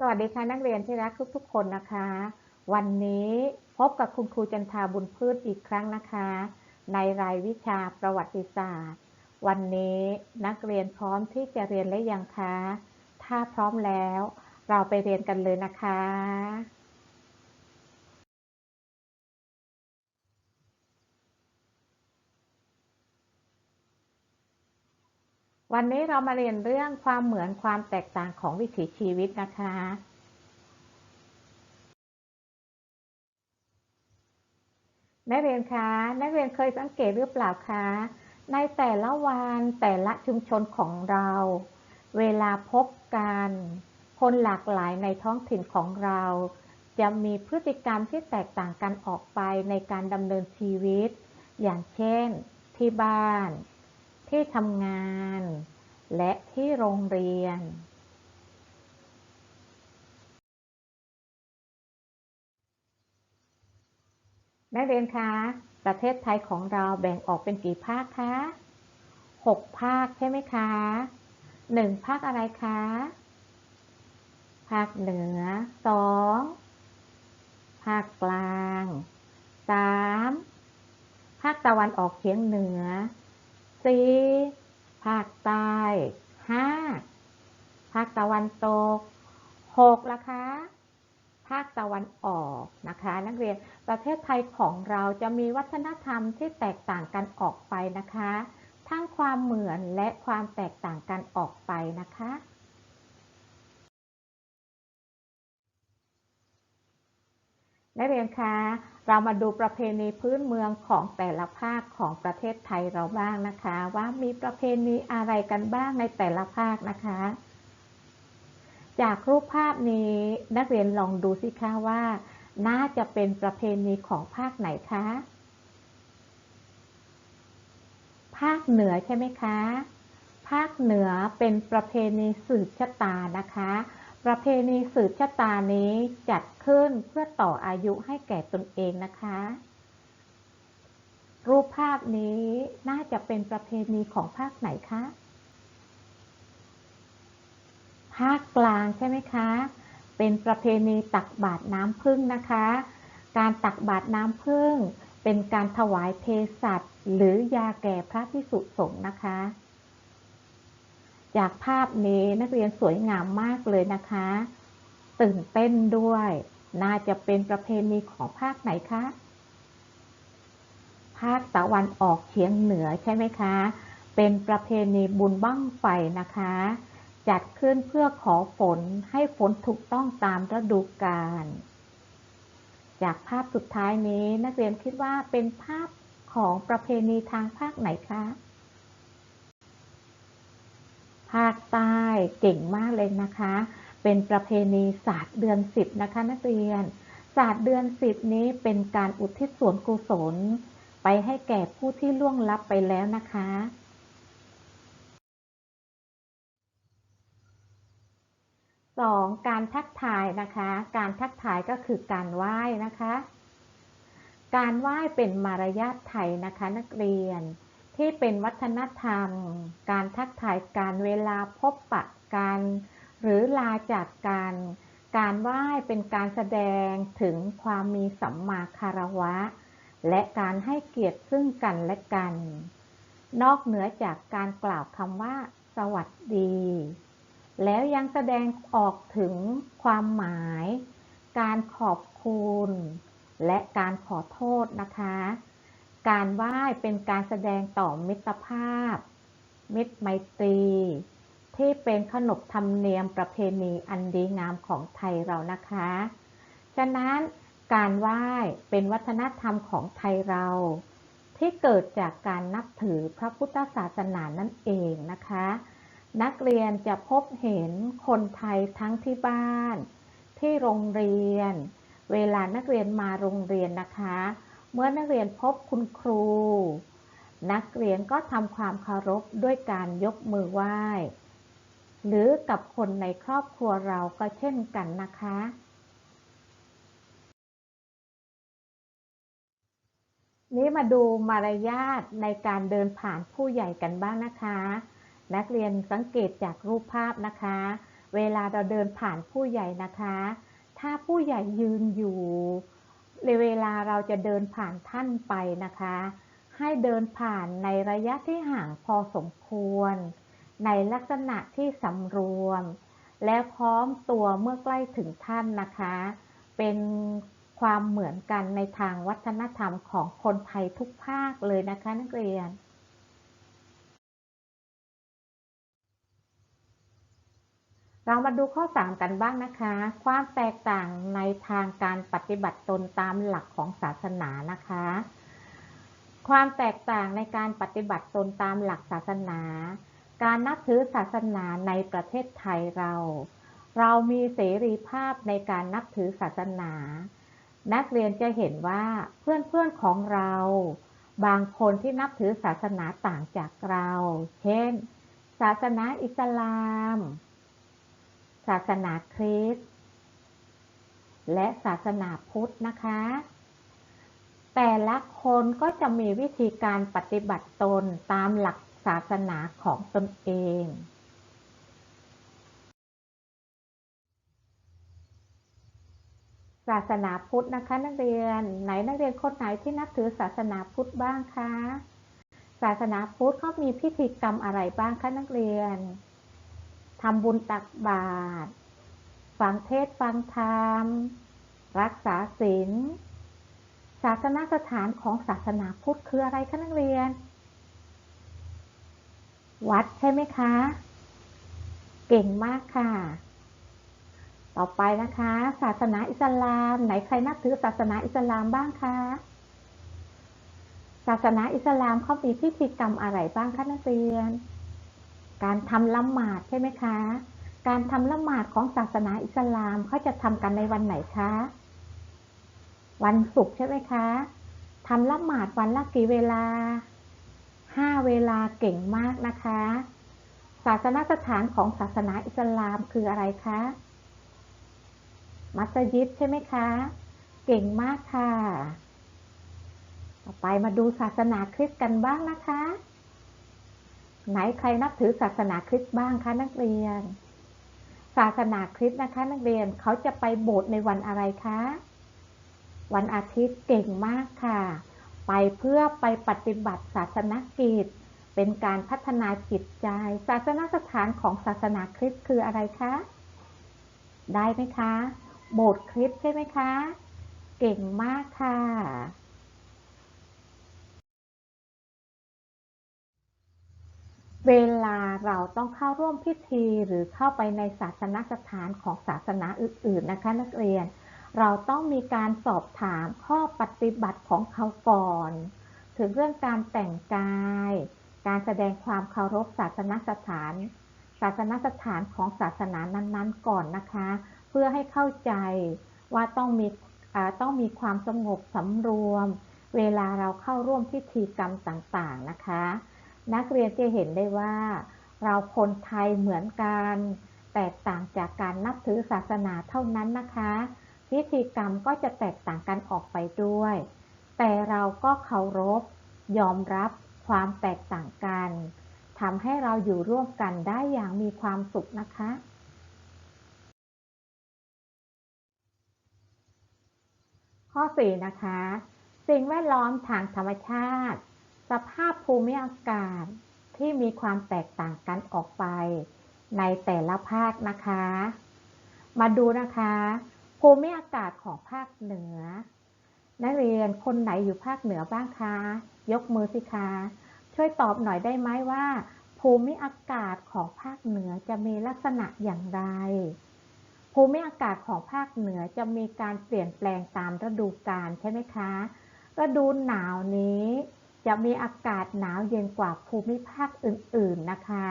สวัสดีค่ะนักเรียนที่รักทุกๆ คนนะคะ วันนี้พบกับคุณครูจันทาบุญพืชอีกครั้งนะคะ ในรายวิชาประวัติศาสตร์ วันนี้นักเรียนพร้อมที่จะเรียนและยังคะ ถ้าพร้อมแล้ว เราไปเรียนกันเลยนะคะ วันนี้เรามาเรียนเรื่องความเหมือนความแตกต่างของวิถีชีวิตนะคะ นักเรียนคะ นักเรียนเคยสังเกตหรือเปล่าคะ ในแต่ละวันแต่ละชุมชนของเรา เวลาพบกัน คนหลากหลายในท้องถิ่นของเรา จะมีพฤติกรรมที่แตกต่างกันออกไปในการดำเนินชีวิต อย่างเช่น ที่บ้าน ที่ทำงาน และที่โรงเรียน นักเรียนคะ ประเทศไทยของเราแบ่งออกเป็นกี่ภาคคะหกภาคใช่ไหมคะหนึ่งภาคอะไรคะ ภาคเหนือสองภาคกลางสามภาคตะวันออกเฉียงเหนือ สี่ภาคใต้ห้าภาคตะวันตกหกละคะภาคตะวันออกนะคะ นักเรียนประเทศไทยของเราจะมีวัฒนธรรมที่แตกต่างกันออกไปนะคะ ทั้งความเหมือนและความแตกต่างกันออกไปนะคะ นักเรียนคะ เรามาดูประเพณีพื้นเมืองของแต่ละภาคของประเทศไทยเราบ้างนะคะ ว่ามีประเพณีอะไรกันบ้างในแต่ละภาคนะคะ จากรูปภาพนี้นักเรียนลองดูสิคะว่า น่าจะเป็นประเพณีของภาคไหนคะ ภาคเหนือใช่ไหมคะ ภาคเหนือเป็นประเพณีสืบชะตานะคะ ประเพณีสืบชะตานี้จัดขึ้นเพื่อต่ออายุให้แก่ตนเองนะคะ รูปภาพนี้น่าจะเป็นประเพณีของภาคไหนคะ ภาคกลางใช่ไหมคะ เป็นประเพณีตักบาตรน้ำพึ่งนะคะ การตักบาตรน้ำพึ่งเป็นการถวายเภสัชหรือยาแก่พระพิสุสงฆ์นะคะ จากภาพนี้นักเรียนสวยงามมากเลยนะคะ ตื่นเต้นด้วย น่าจะเป็นประเพณีของภาคไหนคะ ภาคตะวันออกเฉียงเหนือใช่ไหมคะ เป็นประเพณีบุญบั้งไฟนะคะ จัดขึ้นเพื่อขอฝนให้ฝนถูกต้องตามฤดูกาล จากภาพสุดท้ายนี้นักเรียนคิดว่าเป็นภาพของประเพณีทางภาคไหนคะ ภาคใต้เก่งมากเลยนะคะ เป็นประเพณีศาสตร์เดือนสิบนะคะนักเรียน ศาสตร์เดือนสิบนี้เป็นการอุทิศส่วนกุศล ไปให้แก่ผู้ที่ล่วงลับไปแล้วนะคะสองการทักทายนะคะ การทักทายก็คือการไหว้นะคะ การไหว้เป็นมารยาทไทยนะคะนักเรียน ที่เป็นวัฒนธรรม การทักทายการเวลาพบปะกัน หรือลาจากกัน การไหว้เป็นการแสดงถึงความมีสัมมาคารวะ และการให้เกียรติซึ่งกันและกัน นอกเหนือจากการกล่าวคำว่า สวัสดี แล้วยังแสดงออกถึงความหมาย การขอบคุณ และการขอโทษนะคะ การไหว้เป็นการแสดงต่อมิตรภาพ มิตรไมตรี ที่เป็นขนบธรรมเนียมประเพณีอันดีงามของไทยเรานะคะ ฉะนั้นการไหว้เป็นวัฒนธรรมของไทยเรา ที่เกิดจากการนับถือพระพุทธศาสนานั่นเองนะคะ นักเรียนจะพบเห็นคนไทยทั้งที่บ้าน ที่โรงเรียน เวลานักเรียนมาโรงเรียนนะคะ เมื่อนักเรียนพบคุณครู นักเรียนก็ทำความเคารพด้วยการยกมือไหว้ หรือกับคนในครอบครัวเราก็เช่นกันนะคะ นี้มาดูมารยาทในการเดินผ่านผู้ใหญ่กันบ้างนะคะ นักเรียนสังเกตจากรูปภาพนะคะเเวลาเราเดินผ่านผู้ใหญ่นะคะ ถ้าผู้ใหญ่ยืนอยู่ ในเวลาเราจะเดินผ่านท่านไปนะคะ ให้เดินผ่านในระยะที่ห่างพอสมควร ในลักษณะที่สำรวม และพร้อมตัวเมื่อใกล้ถึงท่านนะคะ เป็นความเหมือนกันในทางวัฒนธรรมของคนไทยทุกภาคเลยนะคะนักเรียน เรามาดูข้อ 3 กันบ้างนะคะ ความแตกต่างในทางการปฏิบัติตนตามหลักของศาสนานะคะ ความแตกต่างในการปฏิบัติตนตามหลักศาสนา การนับถือศาสนาในประเทศไทยเรา เรามีเสรีภาพในการนับถือศาสนา นักเรียนจะเห็นว่าเพื่อนๆของเรา บางคนที่นับถือศาสนาต่างจากเรา เช่น ศาสนาอิสลาม ศาสนาคริสต์และศาสนาพุทธนะคะ แต่ละคนก็จะมีวิธีการปฏิบัติตนตามหลักศาสนาของตนเอง ศาสนาพุทธนะคะ นักเรียนไหนนักเรียนคนไหนที่นับถือศาสนาพุทธบ้างคะ ศาสนาพุทธเขามีพิธีกรรมอะไรบ้างคะนักเรียน ทำบุญตักบาตรฟังเทศฟังธรรม รักษาศีลศาสนาสถานของศาสนาพุทธคืออะไรคะนักเรียน วัดใช่ไหมคะ เก่งมากค่ะ ต่อไปนะคะ ศาสนาอิสลาม ไหนใครนับถือศาสนาอิสลามบ้างคะศาสนาอิสลามเขามีพิธีกรรมอะไรบ้างคะนักเรียน การทำละหมาดใช่ไหมคะ การทำละหมาดของศาสนาอิสลามเขาจะทำกันในวันไหนคะ วันศุกร์ใช่ไหมคะทำละหมาดวันละกี่เวลาห้าเวลาเก่งมากนะคะ ศาสนสถานของศาสนาอิสลามคืออะไรคะ มัสยิดใช่ไหมคะ เก่งมากค่ะ ต่อไปมาดูศาสนาคริสต์กันบ้างนะคะ ไหนใครนับถือศาสนาคริสต์บ้างคะนักเรียน ศาสนาคริสต์นะคะ นักเรียนเขาจะไปโบสถ์ในวันอะไรคะ วันอาทิตย์เก่งมากค่ะ ไปเพื่อไปปฏิบัติศาสนกิจ เป็นการพัฒนาจิตใจ ศาสนสถานของศาสนาคริสต์คืออะไรคะ ได้ไหมคะ โบสถ์คริสต์ใช่ไหมคะ เก่งมากค่ะ เวลาเราต้องเข้าร่วมพิธีหรือเข้าไปในศาสนสถานของศาสนาอื่น ๆ นะคะนักเรียน เราต้องมีการสอบถามข้อปฏิบัติของเขาก่อน ถึงเรื่องการแต่งกาย การแสดงความเคารพศาสนสถาน ศาสนสถานของศาสนานั้น ๆ ก่อนนะคะ เพื่อให้เข้าใจว่าต้องมีต้องมีความสงบสำรวม เวลาเราเข้าร่วมพิธีกรรมต่าง ๆ นะคะ นักเรียนจะเห็นได้ว่า เราคนไทยเหมือนกัน แตกต่างจากการนับถือศาสนาเท่านั้นนะคะ พิธีกรรมก็จะแตกต่างกันออกไปด้วย แต่เราก็เคารพ ยอมรับความแตกต่างกันทำให้เราอยู่ร่วมกันได้อย่างมีความสุขนะคะ ข้อ 4 นะคะ สิ่งแวดล้อมทางธรรมชาติ สภาพภูมิอากาศที่มีความแตกต่างกันออกไป ในแต่ละภาคนะคะ มาดูนะคะ ภูมิอากาศของภาคเหนือ นักเรียนคนไหนอยู่ภาคเหนือบ้างคะ ยกมือสิคะ ช่วยตอบหน่อยได้ไหมว่า ภูมิอากาศของภาคเหนือจะมีลักษณะอย่างไร ภูมิอากาศของภาคเหนือจะมีการเปลี่ยนแปลงตามฤดูกาลใช่ไหมคะ ฤดูหนาวนี้ จะมีอากาศหนาวเย็นกว่าภูมิภาคอื่นๆนะคะ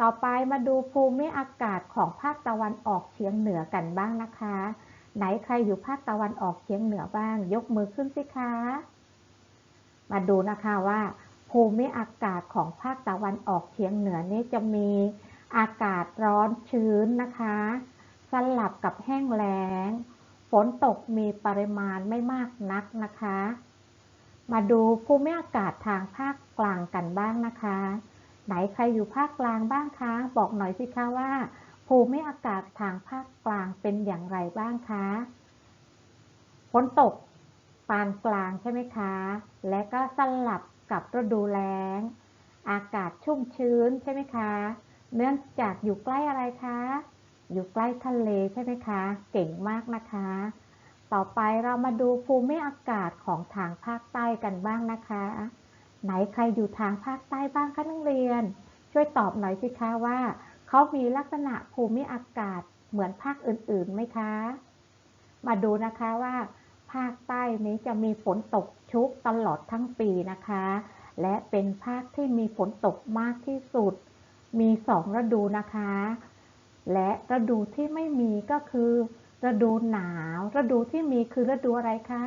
ต่อไปมาดูภูมิอากาศของภาคตะวันออกเฉียงเหนือกันบ้างนะคะ ไหนใครอยู่ภาคตะวันออกเฉียงเหนือบ้าง ยกมือขึ้นสิคะ มาดูนะคะว่า ภูมิอากาศของภาคตะวันออกเฉียงเหนือนี้จะมีอากาศร้อนชื้นนะคะ สลับกับแห้งแล้ง ฝนตกมีปริมาณไม่มากนักนะคะ มาดูภูมิอากาศทางภาคกลางกันบ้างนะคะ ไหนใครอยู่ภาคกลางบ้างคะ บอกหน่อยสิคะว่า ภูมิอากาศทางภาคกลางเป็นอย่างไรบ้างคะ ฝนตกปานกลางใช่ไหมคะ และก็สลับกับฤดูแล้ง อากาศชุ่มชื้นใช่ไหมคะ เนื่องจากอยู่ใกล้อะไรคะ อยู่ใกล้ทะเลใช่ไหมคะ เก่งมากนะคะ ต่อไปเรามาดูภูมิอากาศของทางภาคใต้กันบ้างนะคะ ไหนใครอยู่ทางภาคใต้บ้างคะนักเรียน ช่วยตอบหน่อยสิคะว่าเขามีลักษณะภูมิอากาศเหมือนภาคอื่นๆไหมคะ มาดูนะคะว่า ภาคใต้นี้จะมีฝนตกชุกตลอดทั้งปีนะคะ และเป็นภาคที่มีฝนตกมากที่สุด มีสองฤดูนะคะ และฤดูที่ไม่มีก็คือ ฤดูหนาวฤดูที่มีคือฤดูอะไรคะ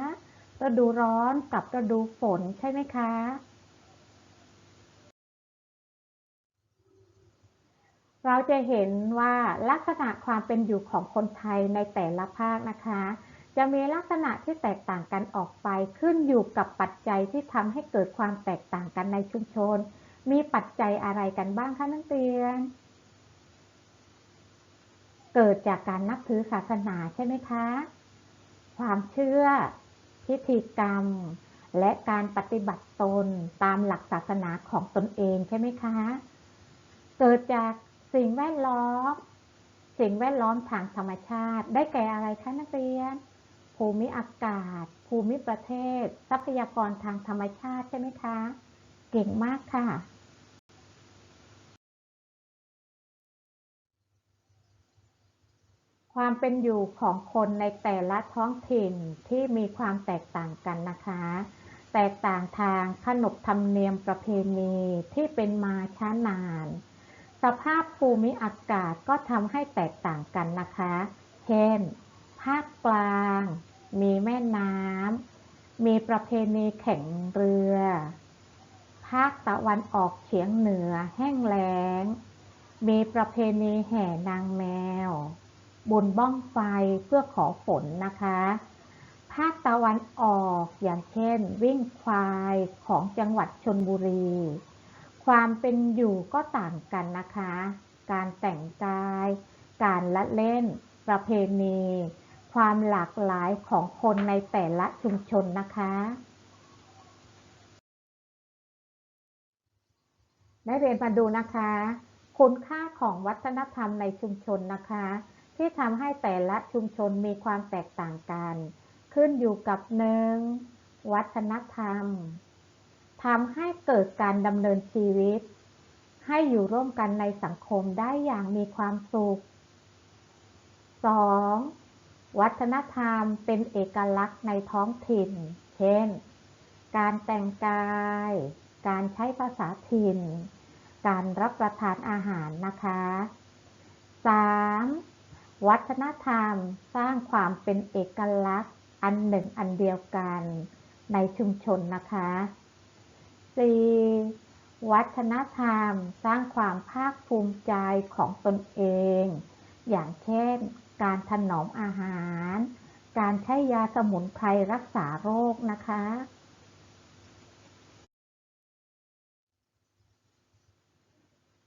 ฤดูร้อนกับฤดูฝนใช่ไหมคะ เราจะเห็นว่าลักษณะความเป็นอยู่ของคนไทยในแต่ละภาคนะคะ จะมีลักษณะที่แตกต่างกันออกไปขึ้นอยู่กับปัจจัยที่ทำให้เกิดความแตกต่างกันในชุมชน มีปัจจัยอะไรกันบ้างคะนักเรียน เกิดจากการนับถือศาสนาใช่ไหมคะ ความเชื่อ พิธีกรรม และการปฏิบัติตนตามหลักศาสนาของตนเองใช่ไหมคะ เกิดจากสิ่งแวดล้อม สิ่งแวดล้อมทางธรรมชาติ ได้แก่อะไรคะนักเรียน ภูมิอากาศ ภูมิประเทศ ทรัพยากรทางธรรมชาติใช่ไหมคะ เก่งมากค่ะ ความเป็นอยู่ของคนในแต่ละท้องถิ่นที่มีความแตกต่างกันนะคะ แตกต่างทางขนบธรรมเนียมประเพณีที่เป็นมาช้านาน สภาพภูมิอากาศก็ทำให้แตกต่างกันนะคะ เช่น ภาคกลาง มีแม่น้ำ มีประเพณีแข่งเรือ ภาคตะวันออกเฉียงเหนือแห้งแล้ง มีประเพณีแห่นางแมว บุญบ้องไฟเพื่อขอฝนนะคะ ภาคตะวันออกอย่างเช่น วิ่งควายของจังหวัดชนบุรี ความเป็นอยู่ก็ต่างกันนะคะ การแต่งกาย การละเล่น ประเพณี ความหลากหลายของคนในแต่ละชุมชนนะคะได้เรียนมาดูนะคะ คุณค่าของวัฒนธรรมในชุมชนนะคะ ที่ทำให้แต่ละชุมชนมีความแตกต่างกัน ขึ้นอยู่กับหนึ่งวัฒนธรรมทำให้เกิดการดำเนินชีวิต ให้อยู่ร่วมกันในสังคมได้อย่างมีความสุข 2. วัฒนธรรมเป็นเอกลักษณ์ในท้องถิ่น เช่น การแต่งกาย การใช้ภาษาถิ่น การรับประทานอาหารนะคะ 3. วัฒนธรรมสร้างความเป็นเอกลักษณ์อันหนึ่งอันเดียวกันในชุมชนนะคะ 4. วัฒนธรรมสร้างความภาคภูมิใจของตนเอง อย่างเช่น การถนอมอาหาร การใช้ยาสมุนไพรรักษาโรคนะคะ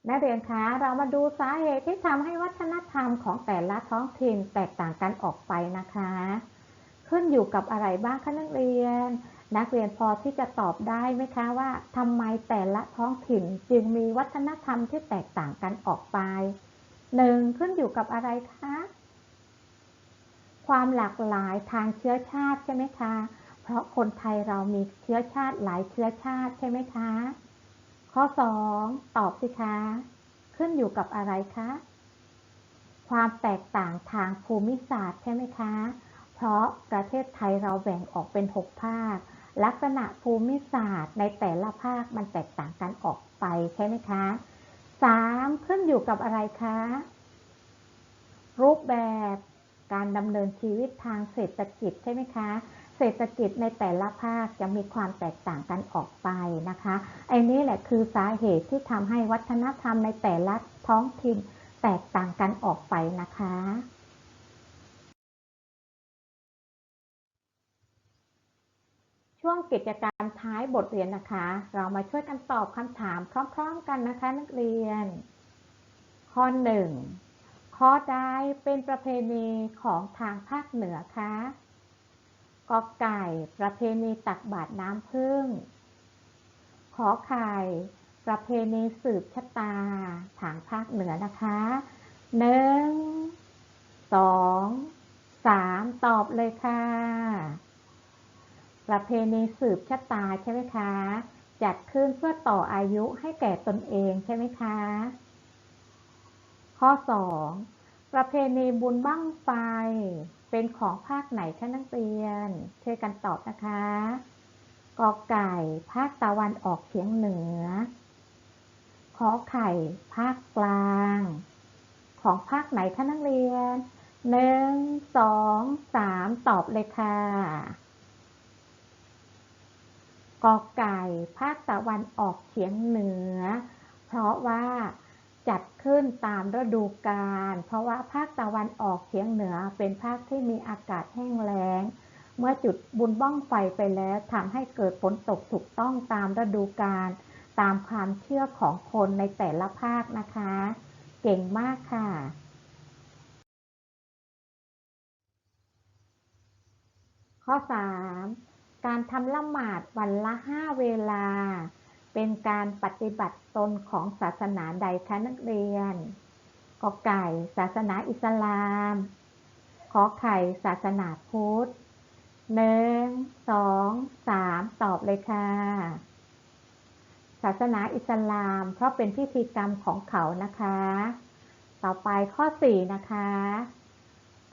นักเรียนคะเรามาดูสาเหตุที่ทำให้วัฒนธรรมของแต่ละท้องถิ่นแตกต่างกันออกไปนะคะ ขึ้นอยู่กับอะไรบ้างคะนักเรียน นักเรียนพอที่จะตอบได้ไหมคะว่าทำไมแต่ละท้องถิ่นจึงมีวัฒนธรรมที่แตกต่างกันออกไปหนึ่งขึ้นอยู่กับอะไรคะความหลากหลายทางเชื้อชาติใช่ไหมคะ เพราะคนไทยเรามีเชื้อชาติหลายเชื้อชาติใช่ไหมคะ ข้อสองตอบสิคะ ขึ้นอยู่กับอะไรคะ ความแตกต่างทางภูมิศาสตร์ใช่ไหมคะ เพราะประเทศไทยเราแบ่งออกเป็นหกภาค ลักษณะภูมิศาสตร์ในแต่ละภาคมันแตกต่างกันออกไปใช่ไหมคะสามขึ้นอยู่กับอะไรคะ รูปแบบการดำเนินชีวิตทางเศรษฐกิจใช่ไหมคะ เศรษฐกิจในแต่ละภาคจะมีความแตกต่างกันออกไปนะคะไอ้นี่แหละคือสาเหตุที่ทำให้วัฒนธรรมในแต่ละท้องถิ่นแตกต่างกันออกไปนะคะ ช่วงกิจกรรมท้ายบทเรียนนะคะ เรามาช่วยกันตอบคำถามพร้อมๆกันนะคะนักเรียน ข้อ1ขข้อใดเป็นประเพณีของทางภาคเหนือคะ กอไก่ ประเพณีตักบาตรน้ำพึ่ง ขอไข่ ประเพณีสืบชะตา ทางภาคเหนือนะคะหนึ่งสองสามตอบเลยค่ะ ประเพณีสืบชะตาใช่ไหมคะ จัดขึ้นเพื่อต่ออายุให้แก่ตนเองใช่ไหมคะ ข้อ 2. ประเพณีบุญบั้งไฟ เป็นของภาคไหนคะนักเรียน ช่วยกันตอบนะคะกอไก่ ภาคตะวันออกเฉียงเหนือ ขอไข่ ภาคกลาง ของภาคไหนคะนักเรียนหนึ่งสองสามตอบเลยค่ะกอไก่ ภาคตะวันออกเฉียงเหนือ เพราะว่า จัดขึ้นตามฤดูกาล เพราะว่าภาคตะวันออกเฉียงเหนือเป็นภาคที่มีอากาศแห้งแล้ง เมื่อจุดบุญบ้องไฟไปแล้วทำให้เกิดฝนตกถูกต้องตามฤดูกาลตามความเชื่อของคนในแต่ละภาคนะคะ เก่งมากค่ะ ข้อ 3. การทำละหมาดวันละห้าเวลา เป็นการปฏิบัติตนของศาสนาใดคะนักเรียนกอไก่ ศาสนาอิสลามขอไข่ ศาสนาพุทธหนึ่งสองสามตอบเลยค่ะ ศาสนาอิสลาม เพราะเป็นพิธีกรรมของเขานะคะ ต่อไปข้อ4นะคะ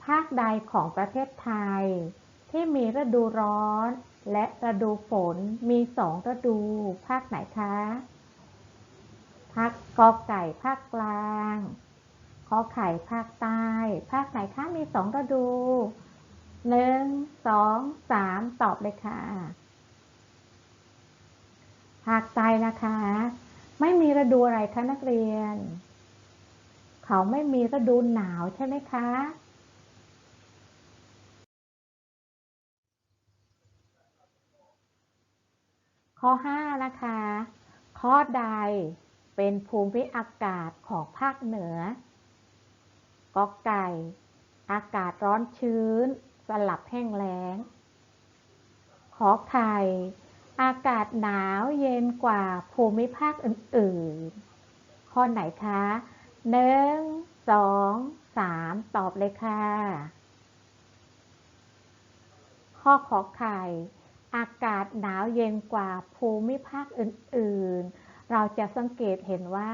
ภาคใดของประเทศไทยที่มีฤดูร้อน และฤดูฝนมีสองฤดู ภาคไหนคะ ภาคกอไก่ภาคกลางขอไข่ภาคใต้ ภาคไหนคะมีสองฤดูหนึ่งสองสามตอบเลยค่ะ ภาคใต้นะคะ ไม่มีฤดูอะไรคะนักเรียน เขาไม่มีฤดูหนาวใช่ไหมคะ ข้อ 5 นะคะ ข้อใดเป็นภูมิอากาศของภาคเหนือกอไก่ อากาศร้อนชื้น สลับแห้งแล้ง ขอไข่ อากาศหนาวเย็นกว่าภูมิภาคอื่นๆ ข้อไหนคะหนึ่งสองสามตอบเลยค่ะ ข้อขอไข่ อากาศหนาวเย็นกว่าภูมิภาคอื่นๆ เราจะสังเกตเห็นว่า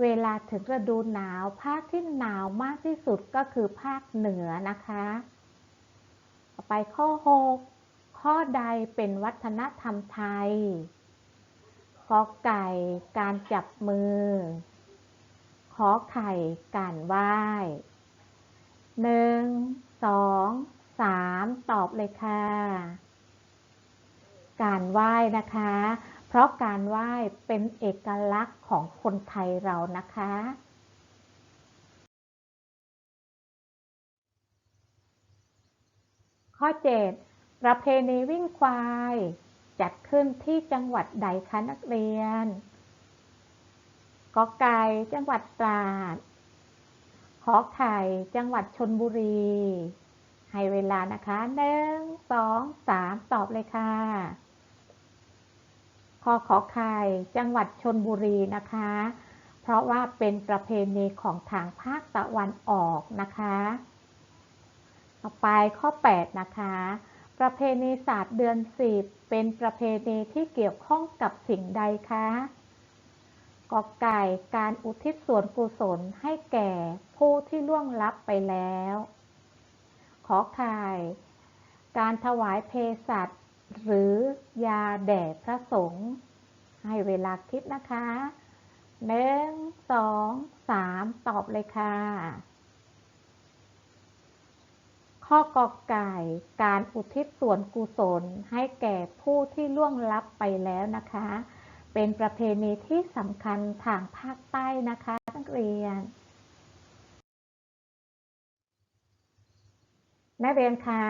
เวลาถึงฤดูหนาวภาคที่หนาวมากที่สุดก็คือภาคเหนือนะคะ ต่อไปข้อ 6 ข้อใดเป็นวัฒนธรรมไทยขอไก่การจับมือ ขอไข่การไหว้หนึ่งสองสามตอบเลยค่ะ การไหว้นะคะ เพราะการไหว้เป็นเอกลักษณ์ของคนไทยเรานะคะ ข้อ 7 ประเพณีวิ่งควาย จัดขึ้นที่จังหวัดใดคะนักเรียนกอไก่จังหวัดตราดขอไข่จังหวัดชนบุรี ให้เวลานะคะหนึ่งสองสามตอบเลยค่ะขอขอไข่จังหวัดชนบุรีนะคะ เพราะว่าเป็นประเพณีของทางภาคตะวันออกนะคะต่อไปข้อ 8 นะคะ ประเพณีศาสตร์เดือนสิบเป็นประเพณีที่เกี่ยวข้องกับสิ่งใดคะกอไก่การอุทิศส่วนกุศลให้แก่ผู้ที่ล่วงลับไปแล้ว อไข่การถวายเภสัชหรือยาแด่พระสงฆ์ให้เวลาคิดนะคะหนึ่งสองสามตอบเลยค่ะ ข้อกอไก่การอุทิศส่วนกุศลให้แก่ผู้ที่ล่วงลับไปแล้วนะคะ เป็นประเพณีที่สำคัญทางภาคใต้นะคะนักเรียน นักเรียนคะ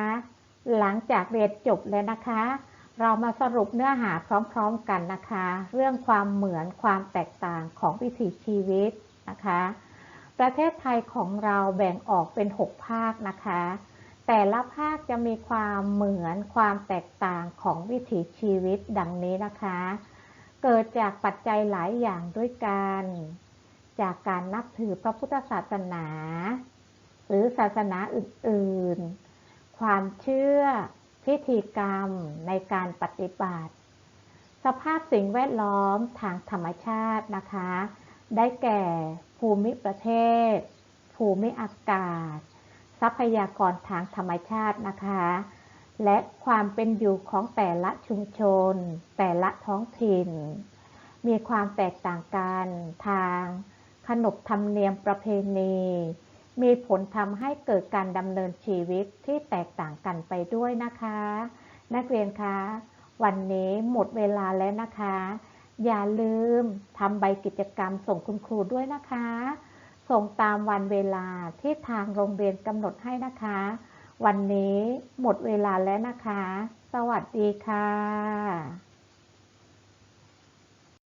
หลังจากเรียนจบแล้วนะคะ เรามาสรุปเนื้อหาพร้อมๆกันนะคะ เรื่องความเหมือนความแตกต่างของวิถีชีวิตนะคะ ประเทศไทยของเราแบ่งออกเป็น 6 ภาคนะคะ แต่ละภาคจะมีความเหมือนความแตกต่างของวิถีชีวิตดังนี้นะคะ เกิดจากปัจจัยหลายอย่างด้วยกัน จากการนับถือพระพุทธศาสนา หรือศาสนาอื่น ๆ ความเชื่อ พิธีกรรมในการปฏิบัติ สภาพสิ่งแวดล้อมทางธรรมชาตินะคะ ได้แก่ภูมิประเทศ ภูมิอากาศ ทรัพยากรทางธรรมชาตินะคะ และความเป็นอยู่ของแต่ละชุมชน แต่ละท้องถิ่น มีความแตกต่างกันทางขนบธรรมเนียมประเพณี มีผลทำให้เกิดการดำเนินชีวิตที่แตกต่างกันไปด้วยนะคะ นักเรียนคะ วันนี้หมดเวลาแล้วนะคะ อย่าลืมทำใบกิจกรรมส่งคุณครูด้วยนะคะ ส่งตามวันเวลาที่ทางโรงเรียนกำหนดให้นะคะ วันนี้หมดเวลาแล้วนะคะ สวัสดีค่ะ